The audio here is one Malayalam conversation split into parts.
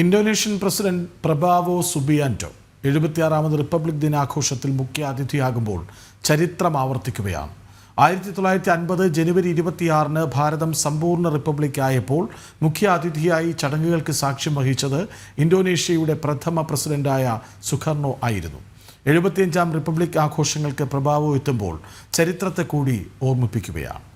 ഇന്തോനേഷ്യൻ പ്രസിഡന്റ് പ്രഭാവോ സുബിയാന്റോ എഴുപത്തിയാറാമത് റിപ്പബ്ലിക് ദിനാഘോഷത്തിൽ മുഖ്യ അതിഥിയാകുമ്പോൾ ചരിത്രം ആവർത്തിക്കുകയാണ്. ആയിരത്തി തൊള്ളായിരത്തി അൻപത് ജനുവരി ഇരുപത്തിയാറിന് ഭാരതം സമ്പൂർണ റിപ്പബ്ലിക് ആയപ്പോൾ മുഖ്യ അതിഥിയായി ചടങ്ങുകൾക്ക് സാക്ഷ്യം വഹിച്ചത് ഇന്തോനേഷ്യയുടെ പ്രഥമ പ്രസിഡന്റായ സുഖർണോ ആയിരുന്നു. എഴുപത്തിയഞ്ചാം റിപ്പബ്ലിക് ആഘോഷങ്ങൾക്ക് പ്രഭാവം എത്തുമ്പോൾ ചരിത്രത്തെ കൂടി ഓർമ്മിപ്പിക്കുകയാണ്.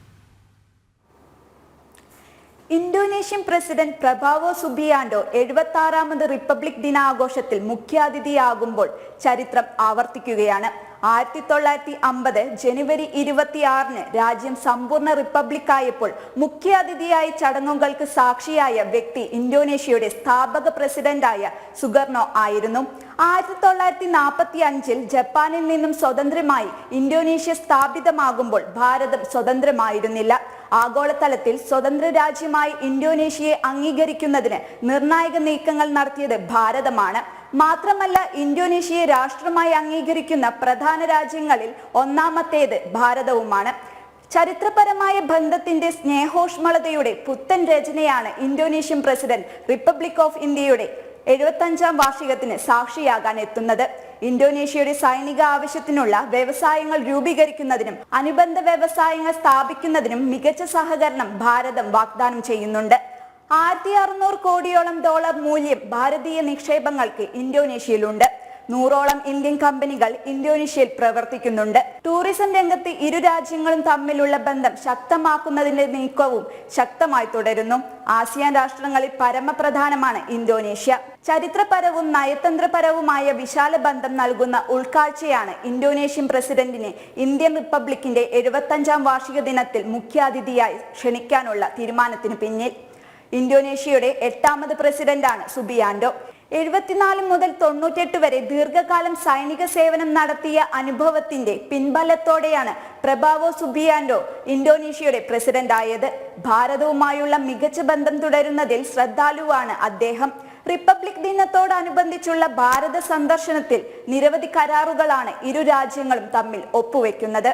ഇന്തോനേഷ്യൻ പ്രസിഡന്റ് പ്രഭാവോ സുബിയാൻഡോ എഴുപത്തി ആറാമത് റിപ്പബ്ലിക് ദിനാഘോഷത്തിൽ മുഖ്യാതിഥിയാകുമ്പോൾ ചരിത്രം ആവർത്തിക്കുകയാണ്. ആയിരത്തി തൊള്ളായിരത്തി അമ്പത് ജനുവരി ഇരുപത്തിയാറിന് രാജ്യം സമ്പൂർണ റിപ്പബ്ലിക്കായപ്പോൾ മുഖ്യാതിഥിയായി ചടങ്ങുകൾക്ക് സാക്ഷിയായ വ്യക്തി ഇന്തോനേഷ്യയുടെ സ്ഥാപക പ്രസിഡന്റായ സുഗർണോ ആയിരുന്നു. ആയിരത്തി തൊള്ളായിരത്തി നാൽപ്പത്തി അഞ്ചിൽ ജപ്പാനിൽ നിന്നും സ്വതന്ത്രമായി ഇന്തോനേഷ്യ സ്ഥാപിതമാകുമ്പോൾ ഭാരതം സ്വതന്ത്രമായിരുന്നില്ല. ആഗോളതലത്തിൽ സ്വതന്ത്ര രാജ്യമായി ഇന്തോനേഷ്യയെ അംഗീകരിക്കുന്നതിന് നിർണായക നീക്കങ്ങൾ നടത്തിയത് ഭാരതമാണ്. മാത്രമല്ല ഇന്തോനേഷ്യയെ രാഷ്ട്രമായി അംഗീകരിക്കുന്ന പ്രധാന രാജ്യങ്ങളിൽ ഒന്നാമത്തേത് ഭാരതവുമാണ്. ചരിത്രപരമായ ബന്ധത്തിന്റെ സ്നേഹോഷ്മളതയുടെ പുത്തൻ രചനയാണ് ഇന്തോനേഷ്യൻ പ്രസിഡന്റ് റിപ്പബ്ലിക് ഓഫ് ഇന്ത്യയുടെ എഴുപത്തഞ്ചാം വാർഷികത്തിന് സാക്ഷിയാകാൻ എത്തുന്നത്. ഇന്തോനേഷ്യയുടെ സൈനിക ആവശ്യത്തിനുള്ള വ്യവസായങ്ങൾ രൂപീകരിക്കുന്നതിനും അനുബന്ധ വ്യവസായങ്ങൾ സ്ഥാപിക്കുന്നതിനും മികച്ച സഹകരണം ഭാരതം വാഗ്ദാനം ചെയ്യുന്നുണ്ട്. ആയിരത്തി അറുന്നൂറ് കോടിയോളം ഡോളർ മൂല്യം ഭാരതീയ നിക്ഷേപങ്ങൾക്ക് ഇന്തോനേഷ്യയിലുണ്ട്. നൂറോളം ഇന്ത്യൻ കമ്പനികൾ ഇന്തോനേഷ്യയിൽ പ്രവർത്തിക്കുന്നുണ്ട്. ടൂറിസം രംഗത്ത് ഇരു രാജ്യങ്ങളും തമ്മിലുള്ള ബന്ധം ശക്തമാക്കുന്നതിന്റെ നീക്കവും ശക്തമായി തുടരുന്നു. ASEAN രാഷ്ട്രങ്ങളിൽ പരമപ്രധാനമാണ് Indonesia. ചരിത്രപരവും നയതന്ത്രപരവുമായ വിശാല ബന്ധം നൽകുന്ന ഉൾക്കാഴ്ചയാണ് ഇന്തോനേഷ്യൻ പ്രസിഡന്റിനെ ഇന്ത്യൻ റിപ്പബ്ലിക്കിന്റെ എഴുപത്തഞ്ചാം വാർഷിക ദിനത്തിൽ മുഖ്യാതിഥിയായി ക്ഷണിക്കാനുള്ള തീരുമാനത്തിന് പിന്നിൽ. ഇന്തോനേഷ്യയുടെ എട്ടാമത് പ്രസിഡന്റാണ് സുബിയാൻഡോ എഴുപത്തിനാല് മുതൽ തൊണ്ണൂറ്റെട്ട് വരെ ദീർഘകാലം സൈനിക സേവനം നടത്തിയ അനുഭവത്തിന്റെ പിൻബലത്തോടെയാണ് പ്രഭാവോ സുബിയാൻഡോ ഇന്തോനേഷ്യയുടെ പ്രസിഡന്റ് ആയത് ഭാരതവുമായുള്ള മികച്ച ബന്ധം തുടരുന്നതിൽ ശ്രദ്ധാലുവാണ് അദ്ദേഹം. റിപ്പബ്ലിക് ദിനത്തോടനുബന്ധിച്ചുള്ള ഭാരത സന്ദർശനത്തിൽ നിരവധി കരാറുകളാണ് ഇരു രാജ്യങ്ങളും തമ്മിൽ ഒപ്പുവെക്കുന്നത്.